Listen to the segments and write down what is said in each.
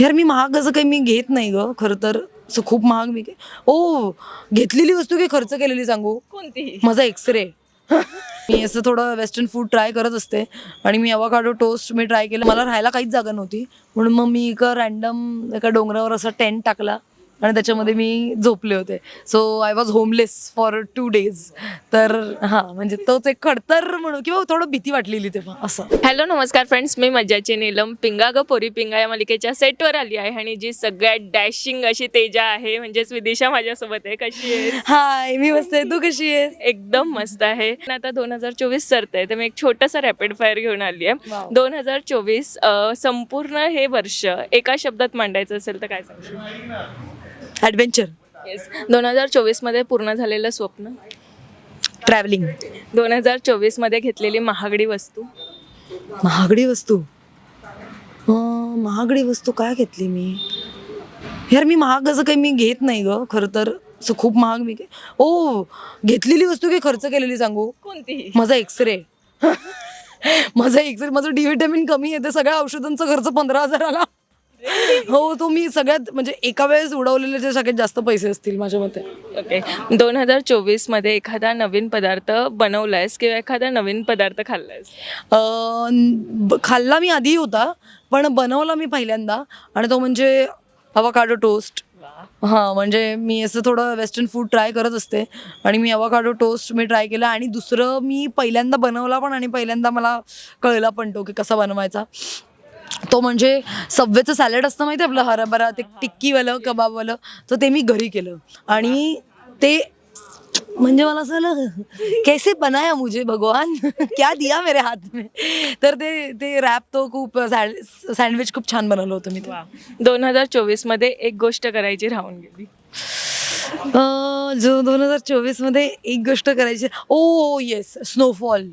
यार मी महाग असं काही मी घेत नाही ग. खरं तर असं खूप महाग मी ओ घेतलेली वस्तू की खर्च केलेली सांगू? कोणती? माझा एक्सरे मी असं थोडं वेस्टर्न फूड ट्राय करत असते. आणि मी अवाकाडो टोस्ट मी ट्राय केलं. मला राहायला काहीच जागा नव्हती. म्हणून मग मी एका रॅन्डम एका डोंगरावर असा टेंट टाकला. आणि त्याच्यामध्ये मी झोपले होते. So I was homeless for two days तर हां म्हणजे तोच एक खडतर म्हणून किंवा थोडं भीती वाटलेली तेव्हा असं. हॅलो नमस्कार फ्रेंड्स मी मज्जाची नीलम. पिंगा ग पोरी पिंगा या मालिकेच्या सेटवर आली आहे आणि जी सगळ्यात डॅशिंग अशी तेजा आहे म्हणजेच विदिशा माझ्यासोबत आहे. कशी आहे हाय मी मस्त आहे. तू कशी आहेस? एकदम मस्त आहे. आता दोन हजार चोवीस सरतंय तर मी एक छोटंसं रॅपिड फायर घेऊन आली आहे. Wow. दोन हजार चोवीस संपूर्ण हे वर्ष एका शब्दात मांडायचं असेल तर काय सांगू ॲडव्हेंचर येस दोन हजार चोवीसमध्ये पूर्ण झालेलं स्वप्न? ट्रॅव्हलिंग दोन हजार चोवीसमध्ये घेतलेली महागडी वस्तू? महागडी वस्तू? अं, महागडी वस्तू काय घेतली मी? यार मी महाग असं काही मी घेत नाही ग. खरं तर असं खूप महाग मी ओ घेतलेली वस्तू की खर्च केलेली सांगू. कोणती? माझा एक्सरे माझा एक्सरे माझं डी विटॅमिन कमी आहे ते सगळ्या औषधांचा खर्च पंधरा हजार आला हो तो मी सगळ्यात म्हणजे एका वेळेस उडवलेले जे सगळ्यात जास्त पैसे असतील माझ्या मते. ओके दोन हजार चोवीसमध्ये एखादा नवीन पदार्थ बनवलायस किंवा एखादा नवीन पदार्थ खाल्लायस? अं, ब- खाल्ला मी आधी होता पण बनवला मी पहिल्यांदा आणि तो म्हणजे अवाकाडो टोस्ट हां म्हणजे मी असं थोडं वेस्टर्न फूड ट्राय करत असते आणि मी अवाकाडो टोस्ट मी ट्राय केला आणि दुसरं मी पहिल्यांदा बनवला पण आणि पहिल्यांदा मला कळला पण तो की कसा बनवायचा. तो म्हणजे सब्वेचं सॅलड असतं माहिती आहे आपलं हरभरा ते टिक्कीवालं कबाबवालं. तर ते मी घरी केलं. आणि ते म्हणजे मला असं झालं कैसे बनाया मुझे भगवान? क्या दिया मेरे हात में? तर ते ते रॅप तो खूप सँडविच खूप छान बनवलं होतं मी दोन हजार चोवीसमध्ये एक गोष्ट करायची राहून गेली. जो दोन हजार चोवीसमध्ये एक गोष्ट करायची ओ येस स्नोफॉल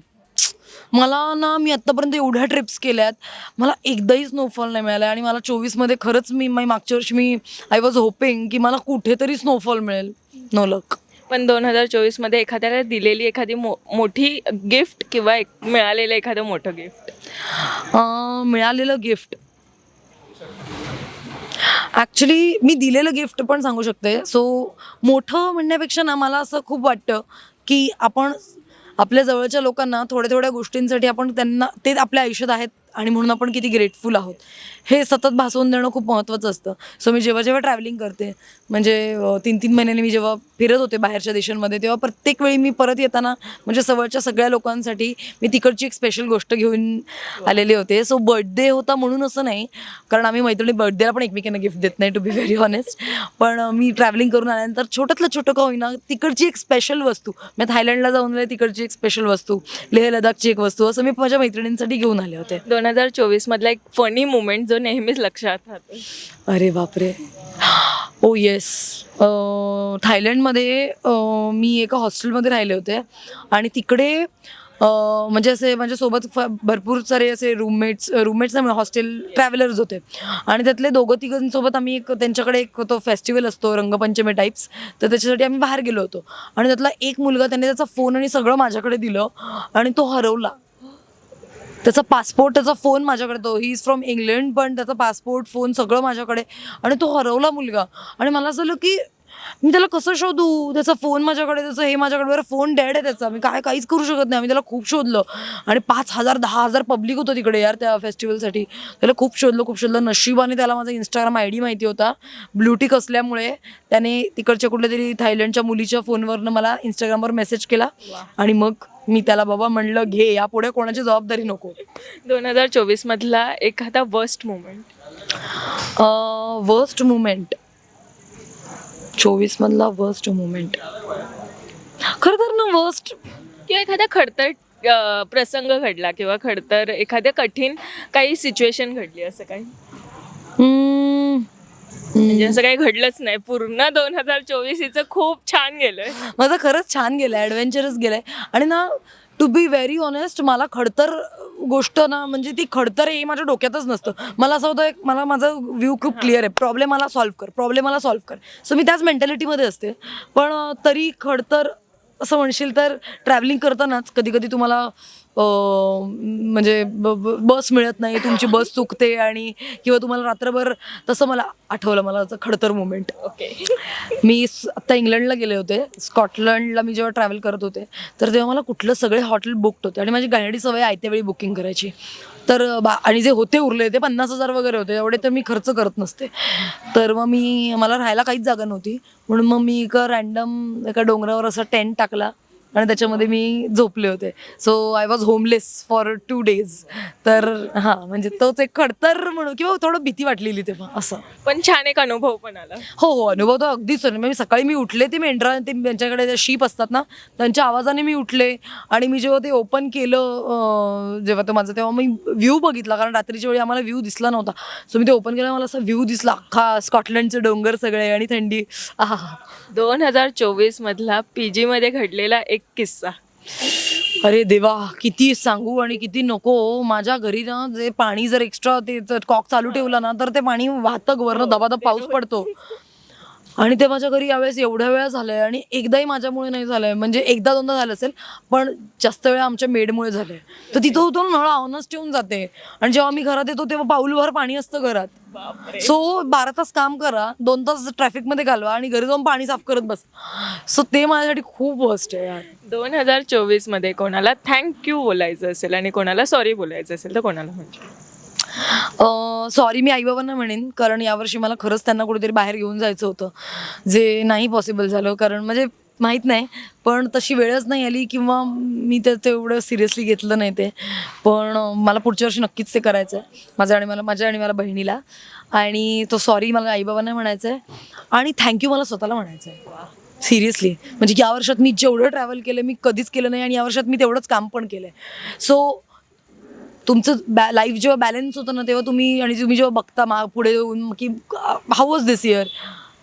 मला ना मी आत्तापर्यंत एवढ्या ट्रिप्स केल्यात. मला एकदाही स्नोफॉल नाही मिळाला आणि मला चोवीसमध्ये खरंच मी मागच्या वर्षी मी आय वॉज होपिंग की मला कुठेतरी स्नोफॉल मिळेल. नो लक पण दोन हजार चोवीसमध्ये एखाद्याला दिलेली एखादी मो मोठी गिफ्ट किंवा एक मिळालेलं एखादं मोठं गिफ्ट मिळालेलं गिफ्ट ॲक्च्युली मी दिलेलं गिफ्ट पण सांगू शकते. सो मोठं म्हणण्यापेक्षा ना मला असं खूप वाटतं की आपण आपल्या जवळच्या लोकांना थोड्या थोड्या गोष्टींसाठी आपण त्यांना ते आपल्या आयुष्यात आहेत आणि म्हणून आपण किती ग्रेटफुल आहोत. हे सतत भासवून देणं खूप महत्त्वाचं असतं. सो मी जेव्हा जेव्हा ट्रॅव्हलिंग करते म्हणजे तीन तीन महिन्याने मी जेव्हा फिरत होते बाहेरच्या देशांमध्ये तेव्हा प्रत्येक वेळी मी परत येताना म्हणजे सवळच्या सगळ्या लोकांसाठी मी तिकडची एक स्पेशल गोष्ट घेऊन आलेले होते. सो बर्थडे होता म्हणून असं नाही कारण आम्ही मैत्रिणी बर्थडेला पण एकमेकांना गिफ्ट देत नाही टू बी व्हेरी ऑनेस्ट पण मी ट्रॅव्हलिंग करून आल्यानंतर छोट्यातलं छोटं का होईना तिकडची एक स्पेशल वस्तू मी थायलंडला जाऊन आले तिकडची एक स्पेशल वस्तू लेह लडाखची एक वस्तू असं मी माझ्या मैत्रिणींसाठी घेऊन आले होते. दोन हजार चोवीसमधला एक फनी मुमेंट जो नेहमीच लक्षात राहतो. अरे बापरे. ओ येस थायलंडमध्ये मी एका हॉस्टेलमध्ये राहिले होते. आणि तिकडे uh, म्हणजे असे म्हणजे माझ्यासोबत फ- भरपूर सारे असे रूममेट्स रूममेट्स हॉस्टेल ट्रॅव्हलर्स होते. आणि त्यातले दोघं तिघांसोबत आम्ही एक त्यांच्याकडे एक तो फेस्टिवल असतो रंगपंचमी टाईप्स तर त्याच्यासाठी आम्ही बाहेर गेलो होतो. आणि त्यातला एक मुलगा त्याने त्याचा फोन आणि सगळं माझ्याकडे दिलं. आणि तो हरवला. त्याचा पासपोर्ट त्याचा फोन माझ्याकडे तो ही इज फ्रॉम इंग्लंड पण त्याचा पासपोर्ट फोन सगळं माझ्याकडे. आणि तो हरवला मुलगा. आणि मला असं झालं की मी त्याला कसं शोधू? त्याचा फोन माझ्याकडे त्याचं हे माझ्याकडे बरं फोन डॅड आहे त्याचा. मी काय काहीच करू शकत नाही. आम्ही त्याला खूप शोधलं. आणि पाच हजार दहा हजार पब्लिक होतं तिकडे यार त्या फेस्टिवलसाठी त्याला खूप शोधलं खूप शोधलं. नशिबाने त्याला माझा इंस्टाग्राम आय डी माहिती होता. ब्लूटिक असल्यामुळे त्याने तिकडच्या कुठल्या तरी थायलंडच्या मुलीच्या फोनवरनं मला इंस्टाग्रामवर मेसेज केला. आणि मग मी त्याला बाबा म्हणलं घे यापुढे कोणाची जबाबदारी नको. दोन हजार चोवीसमधला एखादा वर्स्ट मुमेंट वर्स्ट मुमेंट चोवीस मधला वर्स्ट मुमेंट खरं तर ना वर्स्ट किंवा एखादा खडतर अं, प्रसंग घडला किंवा खडतर एखाद्या कठीण काही सिच्युएशन घडली असं काही? म्हणजे असं काही घडलंच नाही. पूर्ण दोन हजार चोवीस हिचं खूप छान गेलंय. माझं खरंच छान गेलं ॲडव्हेंचरस गेलंय. आणि ना टू बी व्हेरी ऑनेस्ट मला खडतर गोष्ट ना म्हणजे ती खडतर हे माझ्या डोक्यातच नसतं. मला असं होतं मला माझा व्ह्यू खूप क्लिअर आहे. प्रॉब्लेम मला सॉल्व्ह कर प्रॉब्लेम मला सॉल्व्ह कर. सो मी त्याच मेंटॅलिटीमध्ये असते. पण तरी खडतर असं म्हणशील तर ट्रॅव्हलिंग करतानाच कधी कधी तुम्हाला म्हणजे ब- ब- बस मिळत नाही तुमची बस चुकते आणि किंवा तुम्हाला रात्रभर तसं मला आठवलं मला असं खडतर मुमेंट ओके. मी स- आता इंग्लंडला गेले होते स्कॉटलंडला मी जेव्हा ट्रॅव्हल करत होते तर तेव्हा मला कुठलं सगळे हॉटेल बुकड होते आणि माझी गाण्याची सवय आयत्या वेळी बुकिंग करायची. तर बा आणि जे होते उरले ते पन्नास हजार वगैरे होते एवढे तर मी खर्च करत नसते. तर मग मी मला राहायला काहीच जागा नव्हती म्हणून मग मी एका रॅन्डम एका डोंगरावर असा टेंट टाकला. आणि त्याच्यामध्ये मी झोपले होते. So I was homeless for two days तर हां म्हणजे तोच एक खडतर म्हणून किंवा थोडं भीती वाटलेली तेव्हा असं. पण छान एक अनुभव पण आला. हो हो अनुभव तर अगदीच. म्हणजे सकाळी मी उठले ते मेंढरा ते त्यांच्याकडे शीप असतात ना त्यांच्या आवाजाने मी उठले. आणि मी जेव्हा ते ओपन केलं जेव्हा ते माझं तेव्हा मी व्ह्यू बघितला. कारण रात्रीच्या वेळी आम्हाला व्ह्यू दिसला नव्हता. सो मी ते ओपन केलं मला असा व्ह्यू दिसला. अख्खा स्कॉटलंडचे डोंगर सगळे आणि थंडी. दोन हजार चोवीस मधला पीजी मध्ये घडलेला एक किस्सा. अरे देवा किती सांगू आणि किती नको. माझ्या घरी ना जे पाणी जर एक्स्ट्रा ते कॉक चालू ठेवला ना तर ते पाणी वाहतं वरनं दबादब पाऊस पडतो. आणि ते माझ्या घरी यावेळेस एवढ्या वेळा झालंय आणि एकदाही माझ्यामुळे नाही झालंय. म्हणजे एकदा दोनदा झालं असेल पण जास्त वेळा आमच्या मेडमुळे झालंय. तर तिथं तो नळ ऑनच ठेवून जाते. आणि जेव्हा मी घरात येतो तेव्हा पाऊलभर पाणी असतं घरात. सो बारा तास काम करा दोन तास ट्रॅफिकमध्ये घालवा आणि घरी जाऊन पाणी साफ करत बस. सो ते माझ्यासाठी खूप वर्स्ट आहे यार. दोन हजार चोवीसमध्ये कोणाला थँक्यू बोलायचं असेल आणि कोणाला सॉरी बोलायचं असेल तर कोणाला म्हणजे? सॉरी मी आईबाबांना म्हणेन कारण यावर्षी मला खरंच त्यांना कुठेतरी बाहेर घेऊन जायचं होतं जे नाही पॉसिबल झालं. कारण म्हणजे माहीत नाही पण तशी वेळच नाही आली किंवा मी ते तेवढं सिरियसली घेतलं नाही ते. पण मला पुढच्या वर्षी नक्कीच ते करायचं आहे माझ्या आणि मला माझ्या आणि मला बहिणीला. आणि तो सॉरी मला आईबाबांना म्हणायचं आहे आणि थँक्यू मला स्वतःला म्हणायचं आहे सिरियसली. म्हणजे या वर्षात मी जेवढं ट्रॅव्हल केलं मी कधीच केलं नाही आणि या वर्षात मी तेवढंच काम पण केलं आहे सो तुमचं बॅ लाईफ जेव्हा बॅलन्स होतं ना तेव्हा तुम्ही आणि तुम्ही जेव्हा बघता मा पुढे येऊन की हाऊ वॉज दिस इयर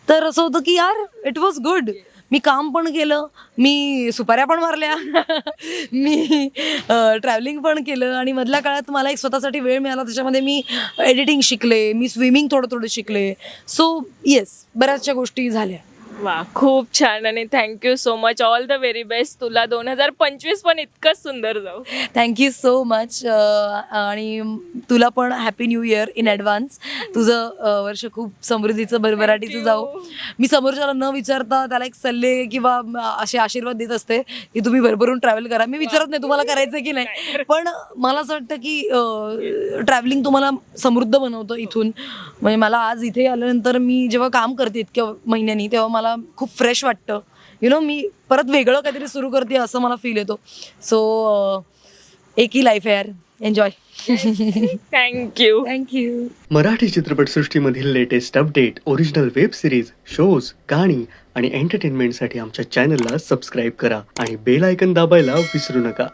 तर असं होतं की यार इट वॉज गुड मी काम पण केलं मी सुपाऱ्या पण मारल्या मी ट्रॅव्हलिंग पण केलं आणि मधल्या काळात मला एक स्वतःसाठी वेळ मिळाला त्याच्यामध्ये मी एडिटिंग शिकले मी स्विमिंग थोडं थोडं शिकले. सो येस बऱ्याचशा गोष्टी झाल्या. वा खूप छान आणि thank you so much all the very best तुला दोन हजार पंचवीस पण इतकंच सुंदर जाऊ. थँक्यू सो मच आणि तुला पण happy new year in advance तुझं अ, वर्ष खूप समृद्धीचं भरभराटीचं जाऊ. मी समोरच्याला न विचारता त्याला एक सल्ले किंवा असे आशीर्वाद देत असते की तुम्ही भरभरून ट्रॅव्हल करा. मी विचारत नाही तुम्हाला करायचं की नाही. पण मला असं वाटतं की ट्रॅव्हलिंग तुम्हाला समृद्ध बनवतं इथून. म्हणजे मला आज इथे आल्यानंतर मी जेव्हा काम करते इतक्या महिन्यांनी तेव्हा मला खूप फ्रेश वाटतं. यु नो मी परत वेगळं काहीतरी सुरू करते असं मला फील येतो. सो एक ही लाईफ आहे यार. Enjoy thank you thank you Marathi चित्रपटसृष्टीमधील latest update original web series shows गाणी आणि एंटरटेनमेंटसाठी आमच्या चॅनलला सबस्क्राईब करा आणि बेल आयकन दाबायला विसरू नका.